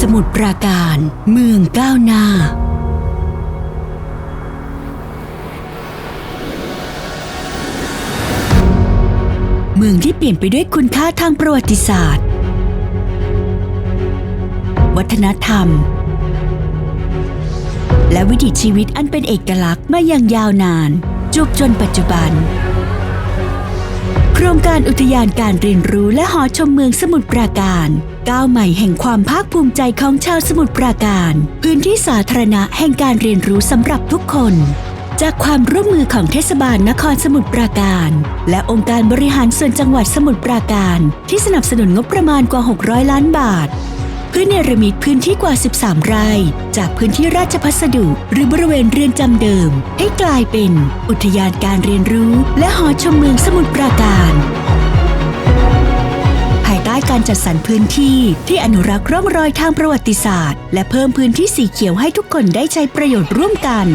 สมุทรปราการเมืองก้าวหน้า เมืองที่เปลี่ยนไปด้วยคุณค่าทางประวัติศาสตร์ วัฒนธรรม และวิถีชีวิตอันเป็นเอกลักษณ์มาอย่างยาวนานจวบจนปัจจุบัน โครงการอุทยานการเรียนรู้และหอชมเมืองสมุทรปราการ ก้าวใหม่แห่งความภาคภูมิใจของชาวสมุทรปราการ พื้นที่สาธารณะแห่งการเรียนรู้สำหรับทุกคน จากความร่วมมือของเทศบาลนครสมุทรปราการ และองค์การบริหารส่วนจังหวัดสมุทรปราการ ที่สนับสนุนงบประมาณกว่า 600 ล้านบาท พื่อเนรมิตพื้นที่กว่า 13 ไร่ จากพื้นที่ราชพัสดุ หรือบริเวณเรือนจำเดิม ให้กลายเป็นอุทยานการเรียนรู้ และหอชมเมืองสมุทรปราการ ภายใต้การจัดสรรพื้นที่ที่อนุรักษ์ร่องรอยทางประวัติศาสตร์ และเพิ่มพื้นที่สีเขียวให้ทุกคนได้ใช้ประโยชน์ร่วมกัน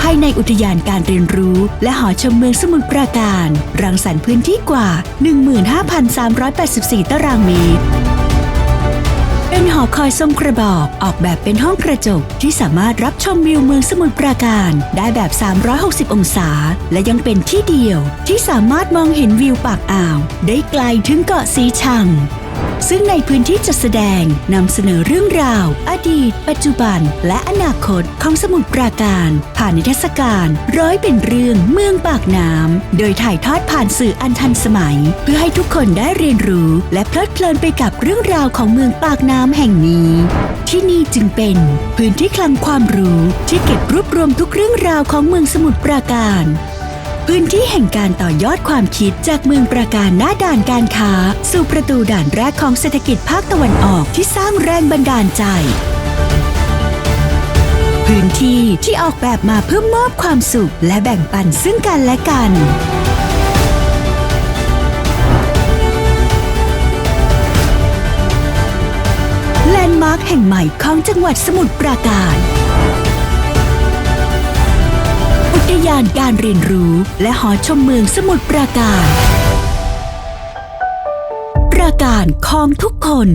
ภายในอุทยานการเรียนรู้และหอชมเมืองสมุทรปราการ รังสรรค์พื้นที่กว่า 15,384 ตารางเมตร เป็นหอคอยทรงกระบอก ออกแบบเป็นห้องกระจกที่สามารถรับชมวิวเมืองสมุทรปราการ ได้แบบ 360 องศา และยังเป็นที่เดียว ที่สามารถมองเห็นวิวปากอ่าว ได้ไกลถึงเกาะสีชัง ซึ่งในพื้นที่จัดแสดงนำเสนอเรื่องราว อดีต ปัจจุบัน และอนาคตของสมุทรปราการ ผ่านนิทรรศการร้อยเป็นเรื่องเมืองปากน้ำโดยถ่ายทอดผ่านสื่ออันทันสมัย เพื่อให้ทุกคนได้เรียนรู้ และเพลิดเพลินไปกับเรื่องราวของเมืองปากน้ำแห่งนี้ ที่นี่จึงเป็น พื้นที่คลังความรู้ที่เก็บรวบรวมทุกเรื่องราวของเมืองสมุทรปราการ พื้นที่แห่งการต่อยอดความคิดจากเมืองปราการหน้าด่านการค้า สู่ประตูด่านแรกของเศรษฐกิจภาคตะวันออกที่สร้างแรงบันดาลใจ พื้นที่ที่ออกแบบมาเพื่อมอบความสุขและแบ่งปันซึ่งกันและกันแลนด์มาร์คแห่งใหม่ของจังหวัดสมุทรปราการ ทยานการเรียนรู้ และหอชมเมืองสมุทรปราการ ปราการของทุกคน